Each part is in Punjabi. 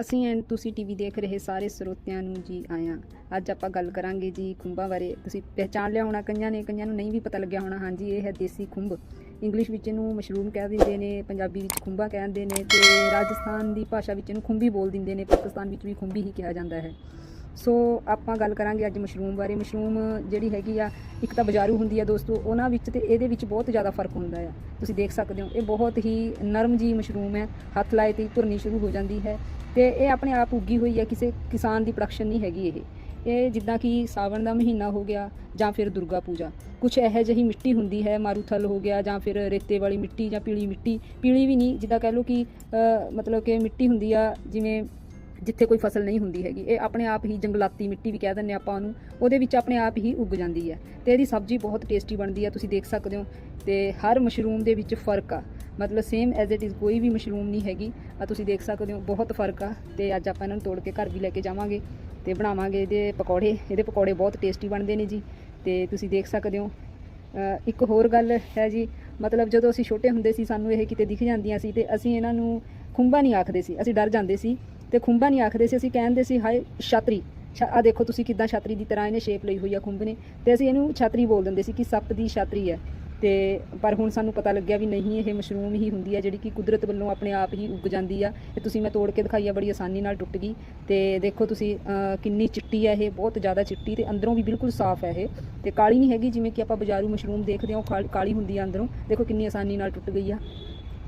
ਅਸੀਂ ਐਂ, ਤੁਸੀਂ ਟੀਵੀ ਦੇਖ ਰਹੇ ਸਾਰੇ ਸਰੋਤਿਆਂ ਨੂੰ ਜੀ ਆਇਆਂ ਅੱਜ ਆਪਾਂ ਗੱਲ ਕਰਾਂਗੇ ਜੀ ਖੁੰਬਾਂ ਬਾਰੇ। ਤੁਸੀਂ ਪਹਿਚਾਨ ਲਿਆ ਹੋਣਾ, ਕਈਆਂ ਨੇ, ਕਈਆਂ ਨੂੰ ਨਹੀਂ ਵੀ ਪਤਾ ਲੱਗਿਆ ਹੋਣਾ। ਹਾਂਜੀ, ਇਹ ਹੈ ਦੇਸੀ ਖੁੰਭ। ਇੰਗਲਿਸ਼ ਵਿੱਚ ਇਹਨੂੰ ਮਸ਼ਰੂਮ ਕਹਿ ਦਿੰਦੇ ਨੇ, ਪੰਜਾਬੀ ਵਿੱਚ ਖੁੰਬਾ ਕਹਿੰਦੇ ਨੇ ਤੇ ਰਾਜਸਥਾਨ ਦੀ ਭਾਸ਼ਾ ਵਿੱਚ ਇਹਨੂੰ ਖੁੰਬੀ ਬੋਲ ਦਿੰਦੇ ਨੇ, ਪਾਕਿਸਤਾਨ ਵਿੱਚ ਵੀ ਖੁੰਬੀ ਹੀ ਕਿਹਾ ਜਾਂਦਾ ਹੈ। ਸੋ ਆਪਾਂ ਗੱਲ ਕਰਾਂਗੇ ਅੱਜ ਮਸ਼ਰੂਮ ਬਾਰੇ। ਮਸ਼ਰੂਮ ਜਿਹੜੀ ਹੈਗੀ ਆ, ਇੱਕ ਤਾਂ ਬਾਜ਼ਾਰੂ ਹੁੰਦੀ ਆ ਦੋਸਤੋ, ਉਹਨਾਂ ਵਿੱਚ ਤੇ ਇਹਦੇ ਵਿੱਚ ਬਹੁਤ ਜ਼ਿਆਦਾ ਫ਼ਰਕ ਹੁੰਦਾ ਆ। ਤੁਸੀਂ ਦੇਖ ਸਕਦੇ ਹੋ, ਇਹ ਬਹੁਤ ਹੀ ਨਰਮ ਜੀ ਮਸ਼ਰੂਮ ਹੈ, ਹੱਥ ਲਾਏ ਤੇ ਹੀ ਭੁਰਨੀ ਸ਼ੁਰੂ ਹੋ ਜਾਂਦੀ ਹੈ ਤੇ ਇਹ ਆਪਣੇ ਆਪ ਉੱਗੀ ਹੋਈ ਹੈ ਕਿਸੇ ਕਿਸਾਨ ਦੀ ਪ੍ਰੋਡਕਸ਼ਨ ਨਹੀਂ ਹੈਗੀ ਇਹ। ਇਹ ਜਿੱਦਾਂ ਕਿ ਸਾਵਣ ਦਾ ਮਹੀਨਾ ਹੋ ਗਿਆ ਜਾਂ ਫਿਰ ਦੁਰਗਾ ਪੂਜਾ। ਕੁਝ ਇਹੋ ਜਿਹੀ ਮਿੱਟੀ ਹੁੰਦੀ ਹੈ, ਮਾਰੂਥਲ ਹੋ ਗਿਆ ਜਾਂ ਫਿਰ ਰੇਤੇ ਵਾਲੀ ਮਿੱਟੀ ਜਾਂ ਪੀਲੀ ਮਿੱਟੀ। ਪੀਲੀ ਵੀ ਨਹੀਂ, ਜਿੱਦਾਂ ਕਹਿ ਲਓ ਕਿ ਮਤਲਬ ਕਿ ਮਿੱਟੀ ਹੁੰਦੀ ਆ, ਜਿਵੇਂ ਜਿੱਥੇ ਕੋਈ ਫਸਲ ਨਹੀਂ ਹੁੰਦੀ ਹੈਗੀ, ਇਹ ਆਪਣੇ ਆਪ ਹੀ ਜੰਗਲਾਤੀ ਮਿੱਟੀ ਵੀ ਕਹਿ ਦਿੰਦੇ ਆਪਾਂ ਉਹਨੂੰ, ਉਹਦੇ ਵਿੱਚ ਆਪਣੇ ਆਪ ਹੀ ਉੱਗ ਜਾਂਦੀ ਹੈ ਤੇ ਇਹਦੀ ਸਬਜ਼ੀ ਬਹੁਤ ਟੇਸਟੀ ਬਣਦੀ ਹੈ, ਤੁਸੀਂ ਦੇਖ ਸਕਦੇ ਹੋ ਤੇ ਹਰ ਮਸ਼ਰੂਮ ਦੇ ਵਿੱਚ ਫ਼ਰਕ ਆ। ਮਤਲਬ ਸੇਮ ਐਜ਼ ਇਟ ਇਜ਼ ਕੋਈ ਵੀ ਮਸ਼ਰੂਮ ਨਹੀਂ ਹੈਗੀ ਆ ਤੁਸੀਂ ਦੇਖ ਸਕਦੇ ਹੋ ਬਹੁਤ ਫ਼ਰਕ ਆ ਤੇ ਅੱਜ ਆਪਾਂ ਇਹਨਾਂ ਨੂੰ ਤੋੜ ਕੇ ਘਰ ਵੀ ਲੈ ਕੇ ਜਾਵਾਂਗੇ ਤੇ ਬਣਾਵਾਂਗੇ ਇਹਦੇ ਪਕੌੜੇ ਇਹਦੇ ਪਕੌੜੇ ਬਹੁਤ ਟੇਸਟੀ ਬਣਦੇ ਨੇ ਜੀ ਤੇ ਤੁਸੀਂ ਦੇਖ ਸਕਦੇ ਹੋ। ਇੱਕ ਹੋਰ ਗੱਲ ਹੈ ਜੀ, ਮਤਲਬ ਜਦੋਂ ਅਸੀਂ ਛੋਟੇ ਹੁੰਦੇ ਸੀ ਸਾਨੂੰ ਇਹ ਕਿਤੇ ਦਿਖ ਜਾਂਦੀਆਂ ਸੀ ਤੇ ਅਸੀਂ ਇਹਨਾਂ ਨੂੰ ਖੁੰਬਾ ਨਹੀਂ ਆਖਦੇ ਸੀ, ਅਸੀਂ ਡਰ ਜਾਂਦੇ ਸੀ ਤੇ ਖੁੰਬਾ ਨਹੀਂ ਆਖਦੇ ਸੀ, ਅਸੀਂ ਕਹਿੰਦੇ ਸੀ, ਹਾਏ, ਛਾਤਰੀ। ਆ ਦੇਖੋ ਤੁਸੀਂ ਕਿੱਦਾਂ ਛਾਤਰੀ ਦੀ ਤਰ੍ਹਾਂ ਇਹਨੇ ਸ਼ੇਪ ਲਈ ਹੋਈ ਆ ਖੁੰਬ ਨੇ। ਤੇ ਅਸੀਂ ਇਹਨੂੰ ਛਾਤਰੀ ਬੋਲ ਦਿੰਦੇ ਸੀ ਕਿ ਸੱਪ ਦੀ ਛਤਰੀ ਹੈ। ਤੇ, ਪਰ ਹੁਣ ਸਾਨੂੰ ਪਤਾ ਲੱਗਿਆ ਵੀ ਨਹੀਂ, ਇਹ ਮਸ਼ਰੂਮ ਹੀ ਹੁੰਦੀ ਹੈ, ਜਿਹੜੀ ਕਿ ਕੁਦਰਤ ਵੱਲੋਂ ਆਪਣੇ ਆਪ ਹੀ ਉੱਗ ਜਾਂਦੀ ਆ। ਤੇ ਤੁਸੀਂ ਮੈਂ ਤੋੜ ਕੇ ਦਿਖਾਈ ਆ, ਬੜੀ ਆਸਾਨੀ ਨਾਲ ਟੁੱਟ ਗਈ। ਤੇ ਦੇਖੋ ਤੁਸੀਂ ਕਿੰਨੀ ਚਿੱਟੀ ਹੈ ਇਹ, ਬਹੁਤ ਜ਼ਿਆਦਾ ਚਿੱਟੀ ਤੇ ਅੰਦਰੋਂ ਵੀ ਬਿਲਕੁਲ ਸਾਫ਼ ਹੈ ਇਹ। ਤੇ ਕਾਲੀ ਨਹੀਂ ਹੈਗੀ, ਜਿਵੇਂ ਕਿ ਆਪਾਂ ਬਾਜ਼ਾਰੂ ਮਸ਼ਰੂਮ ਦੇਖਦੇ ਹਾਂ, ਉਹ ਕਾਲ- ਕਾਲੀ ਹੁੰਦੀ ਆ ਅੰਦਰੋਂ। ਦੇਖੋ ਕਿੰਨੀ ਆਸਾਨੀ ਨਾਲ ਟੁੱਟ ਗਈ ਆ।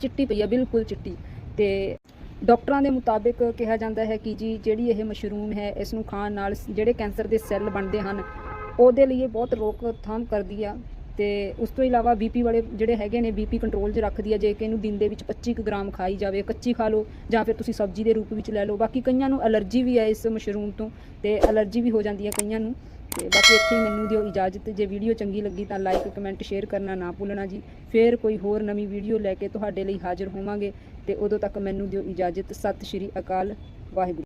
ਚਿੱਟੀ ਪਈ ਆ, ਬਿਲਕੁਲ ਚਿੱਟੀ। ਤੇ ਡਾਕਟਰਾਂ ਦੇ ਮੁਤਾਬਿਕ ਕਿਹਾ ਜਾਂਦਾ ਹੈ ਕਿ ਜੀ ਜਿਹੜੀ ਇਹ ਮਸ਼ਰੂਮ ਹੈ ਇਸ ਨੂੰ ਖਾਣ ਨਾਲ ਜਿਹੜੇ ਕੈਂਸਰ ਦੇ ਸੈੱਲ ਬਣਦੇ ਹਨ, ਉਹਦੇ ਲਈ ਇਹ ਬਹੁਤ ਰੋਕਥਾਮ ਕਰਦੀ ਆ ਤੇ ਉਸ ਤੋਂ ਇਲਾਵਾ ਬੀਪੀ ਵਾਲੇ ਜਿਹੜੇ ਹੈਗੇ ਨੇ ਬੀਪੀ ਕੰਟਰੋਲ 'ਚ ਰੱਖਦੀ ਆ, ਜੇ ਕਿ ਇਹਨੂੰ ਦਿਨ ਦੇ ਵਿੱਚ 25 ਕੁ ਗ੍ਰਾਮ ਖਾਈ ਜਾਵੇ, ਕੱਚੀ ਖਾ ਲਓ, ਜਾਂ ਫਿਰ ਤੁਸੀਂ ਸਬਜ਼ੀ ਦੇ ਰੂਪ ਵਿੱਚ ਲੈ ਲਓ, ਬਾਕੀ ਕਈਆਂ ਨੂੰ ਅਲਰਜੀ ਵੀ ਹੈ ਇਸ ਮਸ਼ਰੂਮ ਤੋਂ ਤੇ ਅਲਰਜੀ ਵੀ ਹੋ ਜਾਂਦੀ ਹੈ ਕਈਆਂ ਨੂੰ। ਤੇ ਬਾਕੀ ਇੱਥੇ ਮੈਨੂੰ ਦਿਓ ਇਜਾਜ਼ਤ, ਜੇ ਵੀਡੀਓ ਚੰਗੀ ਲੱਗੀ ਤਾਂ ਲਾਈਕ ਕਮੈਂਟ ਸ਼ੇਅਰ ਕਰਨਾ ਨਾ ਭੁੱਲਣਾ ਜੀ। ਫੇਰ ਕੋਈ ਹੋਰ ਨਵੀਂ ਵੀਡੀਓ ਲੈ ਕੇ ਤੁਹਾਡੇ ਲਈ ਹਾਜ਼ਰ ਹੋਵਾਂਗੇ ਤੇ ਉਦੋਂ ਤੱਕ ਮੈਨੂੰ ਦਿਓ ਇਜਾਜ਼ਤ। ਸਤਿ ਸ਼੍ਰੀ ਅਕਾਲ, ਵਾਹਿਗੁਰੂ।